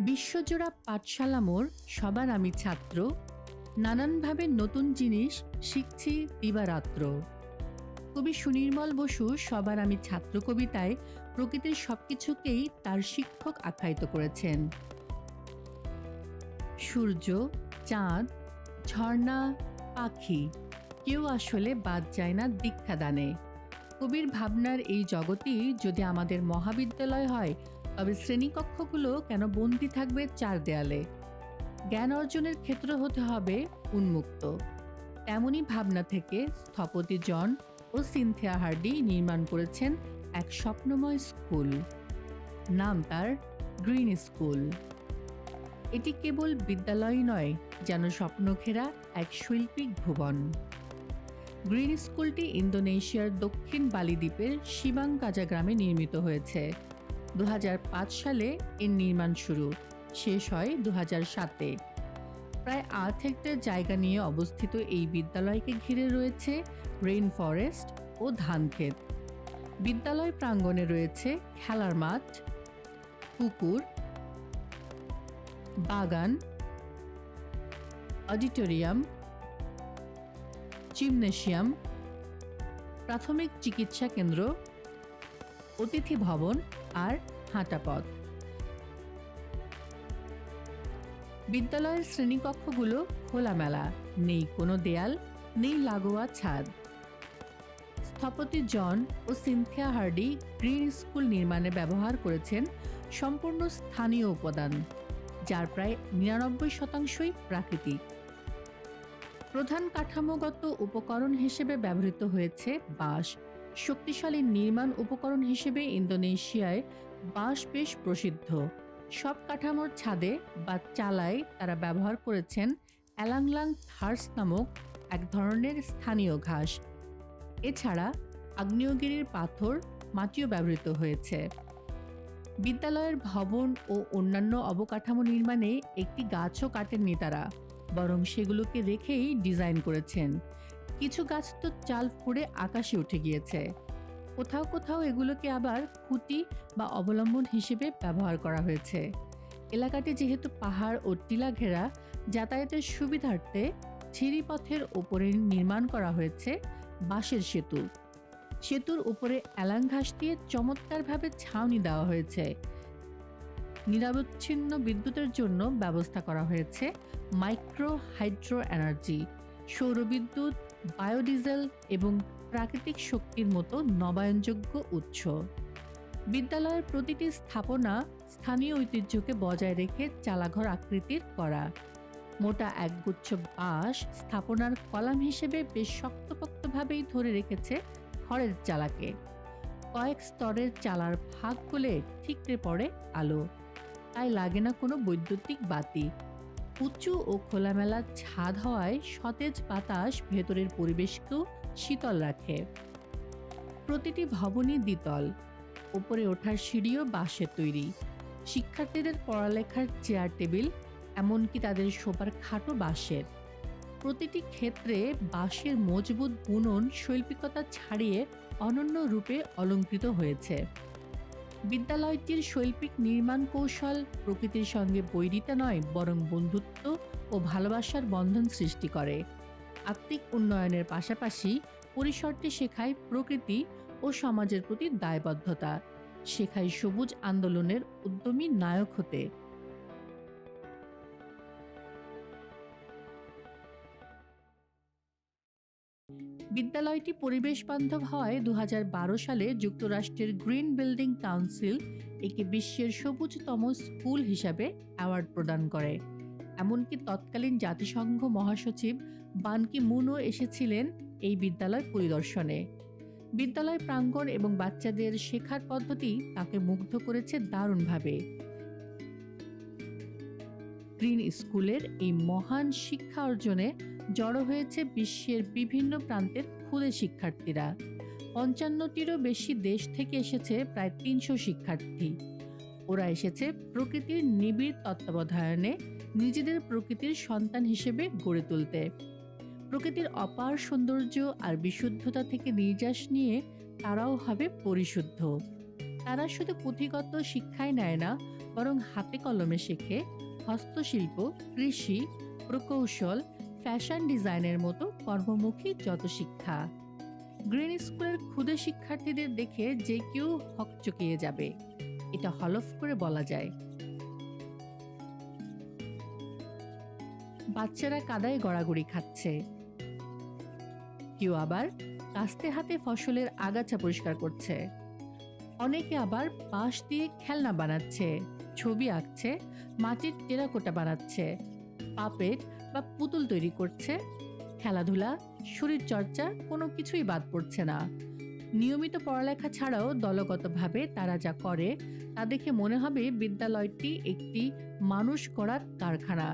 বিশ্বজোড়া পাঠশালা মোর সবার আমি ছাত্র। নানানভাবে নতুন জিনিস শিখছি দিবারাত্র। কবি সুনির্মল বসু সবার আমি ছাত্র কবিতায় প্রকৃতির সবকিছুকেই তার শিক্ষক আখ্যায়িত করেছেন। সূর্য, চাঁদ, ঝর্ণা, পাখি, কেউ আসলে বাদ যায় না দীক্ষাদানে। কবির ভাবনার এই জগতই যদি আমাদের মহাবিদ্যালয় হয় তবে শ্রেণীকক্ষগুলো কেন বন্দি থাকবে চার দেয়ালে? জ্ঞান অর্জনের ক্ষেত্র হতে হবে উন্মুক্ত। তেমনই ভাবনা থেকে স্থপতি জন ও সিনথিয়া হার্ডি নির্মাণ করেছেন এক স্বপ্নময় স্কুল। নাম তার গ্রিন স্কুল। এটি কেবল বিদ্যালয় নয়, যেন স্বপ্নঘেরা এক শৈল্পিক ভুবন। গ্রিন স্কুলটি ইন্দোনেশিয়ার দক্ষিণ বালি দ্বীপের শিবাঙ্গাজা গ্রামে নির্মিত হয়েছে। দু হাজার পাঁচ সালে এর নির্মাণ শুরু। শেষ হয় দু সাতে। প্রায় আট হেক্টর জায়গা নিয়ে অবস্থিত এই বিদ্যালয়কে ঘিরে রয়েছে রেইন ফরেস্ট ও ধানক্ষেত বিদ্যালয় প্রাঙ্গণে রয়েছে খেলার মাঠ, পুকুর, বাগান, অডিটোরিয়াম জিমনেশিয়াম প্রাথমিক চিকিৎসা কেন্দ্র, অতিথি ভবন আর হাঁটাপথ বিদ্যালয়ের শ্রেণীকক্ষগুলো খোলামেলা, নেই কোনো দেয়াল, নেই লাগোয়া ছাদ। স্থপতি জন ও সিনথিয়া হার্ডি গ্রিন স্কুল নির্মাণে ব্যবহার করেছেন সম্পূর্ণ স্থানীয় উপাদান, যার প্রায় নিরানব্বই শতাংশই প্রাকৃতিক। প্রধান কাঠামোগত উপকরণ হিসেবে ব্যবহৃত হয়েছে বাঁশ শক্তিশালী নির্মাণ উপকরণ হিসেবে ইন্দোনেশিয়ায় বাঁশ বেশ প্রসিদ্ধ। সব কাঠামোর ছাদে বা চালায় তারা ব্যবহার করেছেন অ্যালাংলাং থার্স নামক এক ধরনের স্থানীয় ঘাস। এছাড়া আগ্নেয়গিরির পাথর মাটিও ব্যবহৃত হয়েছে। বিদ্যালয়ের ভবন ও অন্যান্য অবকাঠামো নির্মাণে একটি গাছও কাটেননি তারা, বরং সেগুলোকে রেখেই ডিজাইন করেছেন। কিছু গাছ তো চাল ফুঁড়ে আকাশে উঠে গিয়েছে। কোথাও কোথাও এগুলোকে আবার খুঁটি বা অবলম্বন হিসেবে ব্যবহার করা হয়েছে। এলাকাটি যেহেতু পাহাড় ও টিলা ঘেরা যাতায়াতের সুবিধার্থে ছিরিপথের ওপরে নির্মাণ করা হয়েছে বাঁশের সেতু। সেতুর উপরে অ্যালাং ঘাস দিয়ে চমৎকারভাবে ছাউনি দেওয়া হয়েছে। নিরবচ্ছিন্ন বিদ্যুতের জন্য ব্যবস্থা করা হয়েছে মাইক্রো হাইড্রো এনার্জি সৌরবিদ্যুৎ বায়োডিজেল এবং প্রাকৃতিক শক্তির মতো নবায়নযোগ্য উৎস। বিদ্যালয়ের প্রতিটি স্থাপনা স্থানীয় ঐতিহ্যকে বজায় রেখে চালাঘর আকৃতির করা। মোটা একগুচ্ছ বাঁশ স্থাপনার কলাম হিসেবে বেশ শক্তপোক্তভাবেই ধরে রেখেছে খড়ের চালাকে। কয়েক স্তরের চালার ভাগ খুলে ঠিকরে পড়ে আলো। তাই লাগে না কোনো বৈদ্যুতিক বাতি। উঁচু ও খোলামেলা ছাদ হওয়ায় সতেজ বাতাস ভেতরের পরিবেশকেও শীতল রাখে। প্রতিটি ভবনই দ্বিতল। ওপরে ওঠার সিঁড়িও বাঁশের তৈরি। শিক্ষার্থীদের পড়ালেখার চেয়ার টেবিল, এমনকি তাদের শোবার খাটও বাঁশের। প্রতিটি ক্ষেত্রে বাঁশের মজবুত বুনন শৈল্পিকতা ছাড়িয়ে অনন্য রূপে অলঙ্কৃত হয়েছে। বিদ্যালয়টির শৈল্পিক নির্মাণ কৌশল প্রকৃতির সঙ্গে বৈরিতা নয়, বরং বন্ধুত্ব ও ভালোবাসার বন্ধন সৃষ্টি করে। আত্মিক উন্নয়নের পাশাপাশি পরিসরটি শেখায় প্রকৃতি ও সমাজের প্রতি দায়বদ্ধতা, শেখায় সবুজ আন্দোলনের উদ্যমী নায়ক হতে। বিদ্যালয়টি পরিবেশ বান্ধব হওয়ায় দু সালে যুক্তরাষ্ট্রের গ্রিন বিল্ডিং কাউন্সিল একে বিশ্বের সবুজতম স্কুল হিসাবে অ্যাওয়ার্ড প্রদান করে। এমনকি তৎকালীন জাতিসংঘ মহাসচিব বানকি মুনও এসেছিলেন এই বিদ্যালয় পরিদর্শনে। বিদ্যালয় প্রাঙ্গণ এবং বাচ্চাদের শেখার পদ্ধতি তাকে মুগ্ধ করেছে দারুণভাবে। গ্রিন স্কুলের এই মহান শিক্ষা অর্জনে জড়ো হয়েছে বিশ্বের বিভিন্ন প্রান্তের ক্ষুদে শিক্ষার্থীরা। পঞ্চান্নটিরও বেশি দেশ থেকে এসেছে প্রায় তিনশো শিক্ষার্থী। ওরা এসেছে প্রকৃতির নিবিড় তত্ত্বাবধায়নে নিজেদের প্রকৃতির সন্তান হিসেবে গড়ে তুলতে। প্রকৃতির অপার সৌন্দর্য আর বিশুদ্ধতা থেকে নির্যাস নিয়ে তারাও হবে পরিশুদ্ধ। তারা শুধু পুঁথিগত শিক্ষাই নেয় না, বরং হাতে কলমে শেখে হস্তশিল্প, কৃষি, প্রকৌশল ফ্যাশন ডিজাইনের মতো কর্মমুখী যত শিক্ষা। গ্রিন স্কুলের ক্ষুদে শিক্ষার্থীদের দেখে যে কেউ হকচকিয়ে যাবে, এটা হলফ করে বলা যায়। বাচ্চারা কাদায় গড়াগড়ি খাচ্ছে। কেউ আবার কাস্তে হাতে ফসলের আগাছা পরিষ্কার করছে। অনেকে আবার বাঁশ দিয়ে খেলনা বানাচ্ছে, ছবি আঁকছে, মাটির টেরাকোটা বানাচ্ছে পাপেট বা পুতুল তৈরি করছে, খেলাধুলা শরীর চর্চা কোনো কিছুই বাদ পড়ছে না। নিয়মিত পড়ালেখা ছাড়াও দলগতভাবে তারা যা করে, তা দেখে মনে হবে বিদ্যালয়টি একটি মানুষ করার কারখানা।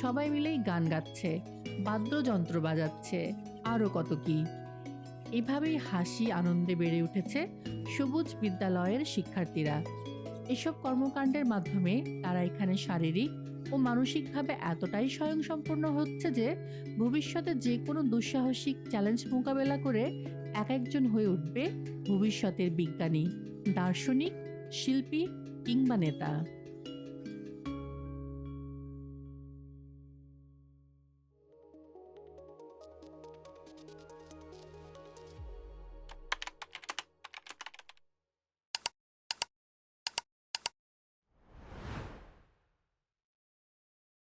সবাই মিলেই গান গাচ্ছে, বাদ্যযন্ত্র বাজাচ্ছে, আরও কত কি। এভাবেই হাসি আনন্দে বেড়ে উঠেছে সবুজ বিদ্যালয়ের শিক্ষার্থীরা। এসব কর্মকাণ্ডের মাধ্যমে তারা এখানে শারীরিক ও মানসিকভাবে এতটাই স্বয়ংসম্পূর্ণ হচ্ছে যে, ভবিষ্যতে যে কোনো দুঃসাহসিক চ্যালেঞ্জ মোকাবেলা করে এক একজন হয়ে উঠবে ভবিষ্যতের বিজ্ঞানী, দার্শনিক, শিল্পী কিংবা নেতা।